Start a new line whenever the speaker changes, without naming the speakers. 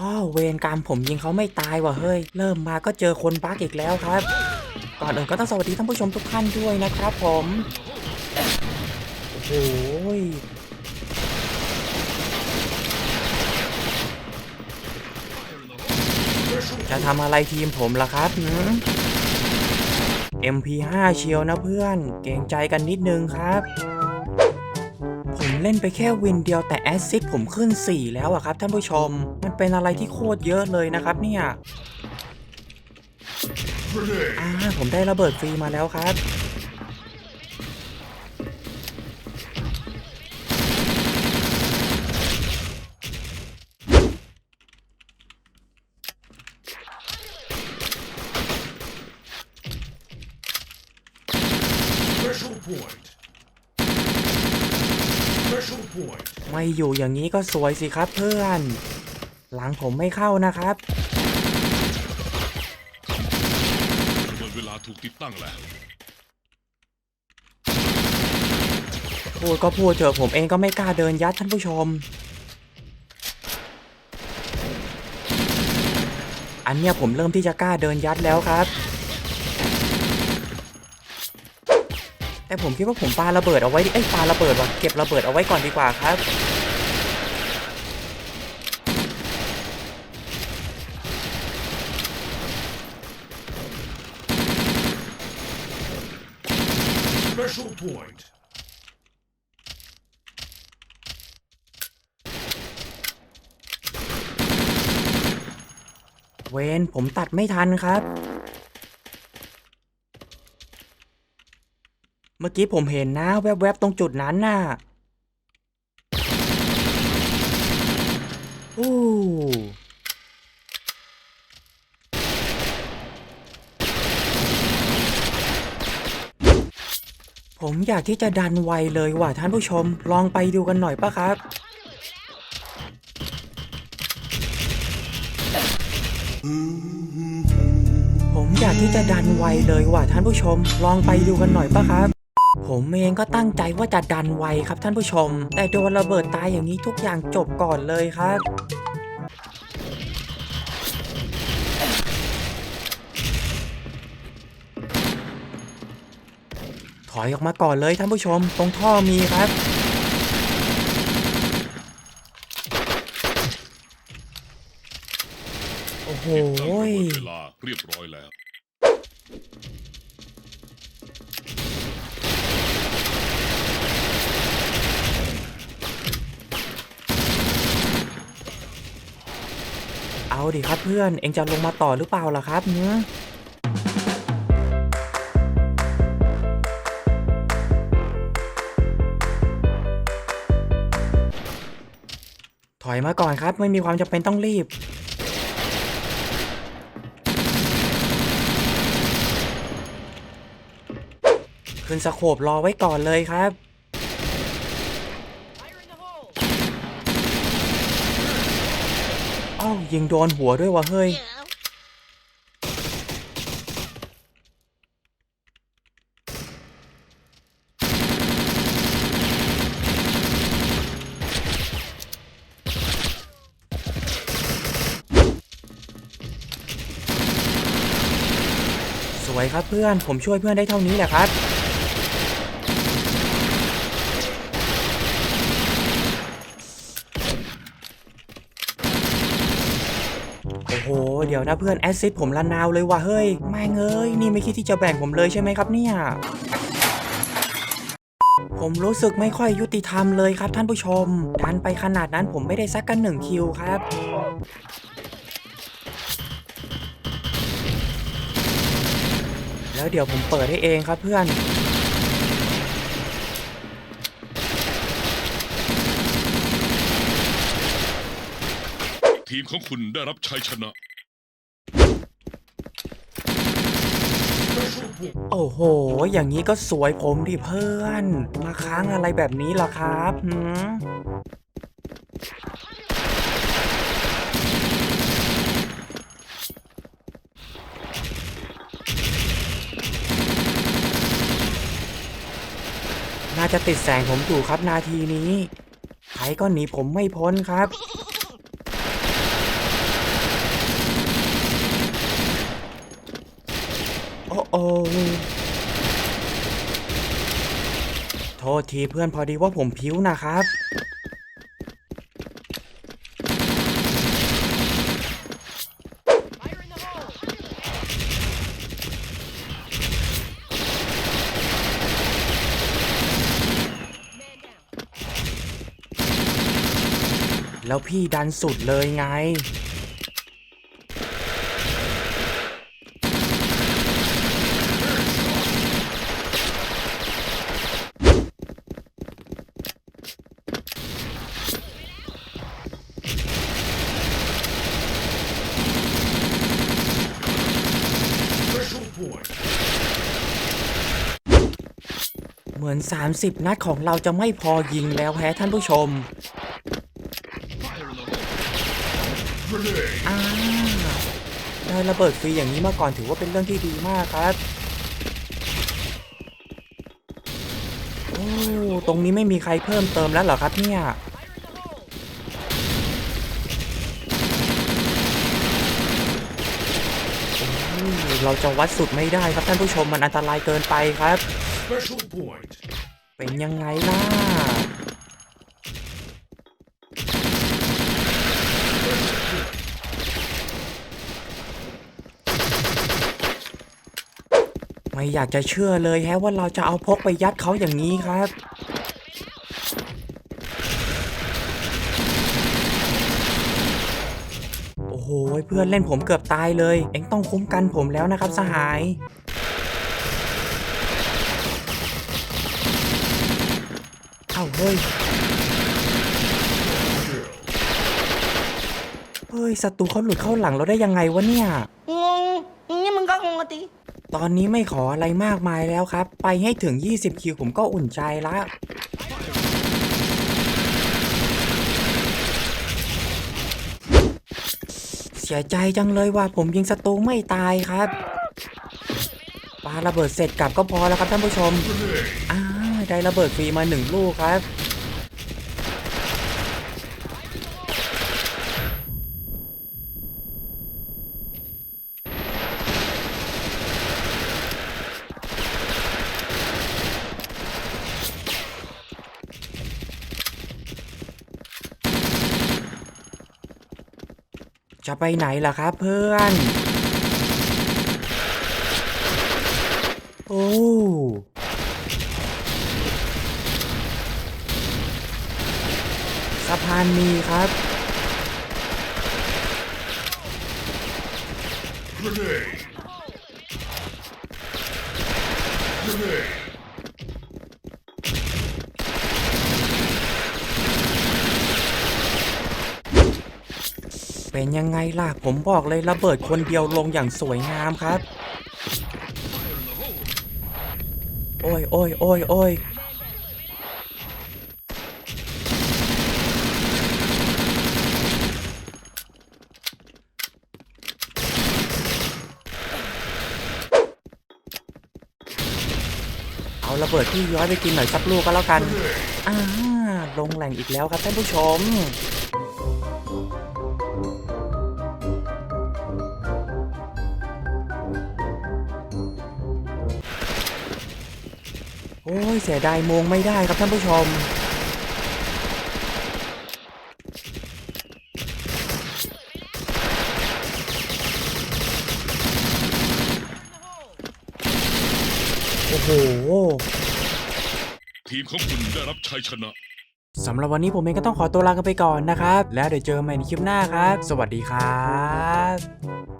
อ้อเวรกรรมผมยิงเขาไม่ตายว่ะเฮ้ย เริ่มมาก็เจอคนบักอีกแล้วครับ ก่อนอื่นก็ต้องสวัสดีท่านผู้ชมทุกท่านด้วยนะครับผมโอ้ยจะทำอะไรทีมผมล่ะครับหืม MP5 เชียวนะเพื่อน เกรงใจกันนิดนึงครับ เล่นไปแค่วินเดียวแต่แอสซิดผมขึ้น 4 แล้วอะครับท่านผู้ชม มันเป็นอะไรที่โคตรเยอะเลยนะครับเนี่ยอ่าผมได้ระเบิดฟรีมาแล้วครับ
Special point. Special point.
ไม่อยู่อย่างนี้ก็สวยสิครับเพื่อน หลังผมไม่เข้านะครับ
หมดเวลาถูกติดตั้งแล้ว
พูดก็พูดเถอะผมเองก็ไม่กล้าเดินยัดท่านผู้ชม อันเนี้ยผมเริ่มที่จะกล้าเดินยัดแล้วครับ แต่ผมคิดว่าผมปาระเบิดเอาไว้ดิเอ้ยปาระเบิดว่ะเก็บระเบิดเอาไว้ก่อนดีกว่าครับ
Special point.
เวนผมตัดไม่ทันครับ มื่อกี้ผมเห็นนะ แวบๆตรงจุดนั้นน่ะอู้ผมอยากที่จะดันไวเลยว่ะท่านผู้ชม ลองไปดูกันหน่อยปะครับ ผมอยากที่จะดันไวเลยว่ะท่านผู้ชม ลองไปดูกันหน่อยปะครับ ผมเองก็ตั้งใจว่าจะดันไวครับท่านผู้ชม แต่โดนระเบิดตายอย่างนี้ทุกอย่างจบก่อนเลยครับถอยออกมาก่อนเลยท่านผู้ชม ตรงท่อมีครับ โอ้โห
เวลาเรียบร้อยแล้ว
ดิครับเพื่อน เองจะลงมาต่อหรือเปล่าล่ะครับเนื้อถอยมาก่อนครับ ไม่มีความจำเป็นต้องรีบ ขึ้นสโคบรอไว้ก่อนเลยครับ อ้ายิงโดนหัวด้วยวะเฮ้ย สวยครับเพื่อน ผมช่วยเพื่อนได้เท่านี้แหละครับ โอ้โห เดี๋ยวนะเพื่อนแอซซิดผมละนาวเลยว่ะเฮ้ยแม่งเอ้ยนี่ไม่คิดที่จะแบ่งผมเลยใช่ไหมครับเนี่ยผมรู้สึกไม่ค่อยยุติธรรมเลยครับท่านผู้ชม ดันไปขนาดนั้นผมไม่ได้สักกันหนึ่งคิวครับแล้วเดี๋ยวผมเปิดให้เองครับเพื่อน
ทีมของคุณได้รับชัยชนะ Special point.
โอ้โห อย่างนี้ก็สวยผมดิเพื่อน มาค้างอะไรแบบนี้ล่ะครับหืมน่าจะติดแสงผมอยู่ครับนาทีนี้ ใครก็หนีผมไม่พ้นครับ อ้โทษทีเพื่อนพอดีว่าผมพิ้วนะครับ แล้วพี่ดันสุดเลยไง
Special point.
เห มือน 30 นัดของเราจะไม่พอยิงแล้วแฮะท่านผู้ชม
Fire in the hole. Grenade.
อ่าได้ระเบิดฟรีอย่างนี้มาก่อนถือว่าเป็นเรื่องที่ดีมากครับโอ้ตรงนี้ไม่มีใครเพิ่มเติมแล้วเหรอครับเนี่ยโอ้ยเราจะวัดสุดไม่ได้ครับท่านผู้ชมมันอันตรายเกินไปครับ
Special point.
เป็นยังไงล่ะ ไม่อยากจะเชื่อเลยแฮะว่าเราจะเอาพกไปยัดเขาอย่างนี้ครับโอ้โหเพื่อนเล่นผมเกือบตายเลย เอ็งต้องคุ้มกันผมแล้วนะครับสหาย เอ้าเฮ้ย เฮ้ยศัตรูเขาหลุดเข้าหลังเราได้ยังไงวะเนี่ย
งงนี่มึงก็งงอะติ
ตอนนี้ไม่ขออะไรมากมายแล้วครับ ไปให้ถึง 20 คิวผมก็อุ่นใจละเสียใจจังเลยว่าผมยิงศัตรูไม่ตายครับปาระเบิดเสร็จกลับก็พอแล้วครับท่านผู้ชม
Grenade.
อ่า ได้ระเบิดฟรีมาหนึ่งลูกครับ จะไปไหนล่ะครับเพื่อนโอ้ สะพานมีครับ
Grenade. Grenade.
เป็นยังไงล่ะ ผมบอกเลยระเบิดคนเดียวลงอย่างสวยงามครับ โอ้ยโอ้ยโอ้ยโอ้ย ระเบิดที่ย้อยไปกินหน่อยสักลูกก็แล้วกันอ่าลงแหล่งอีกแล้วครับท่านผู้ชมโอ้ยเสียดายมงไม่ได้ครับท่านผู้ชม โอ้โห
ทีมของคุณได้รับชัยชนะ
สำหรับวันนี้ผมเองก็ต้องขอตัวลากันไปก่อนนะครับ แล้วเดี๋ยวเจอกันใหม่ในคลิปหน้าครับ สวัสดีครับ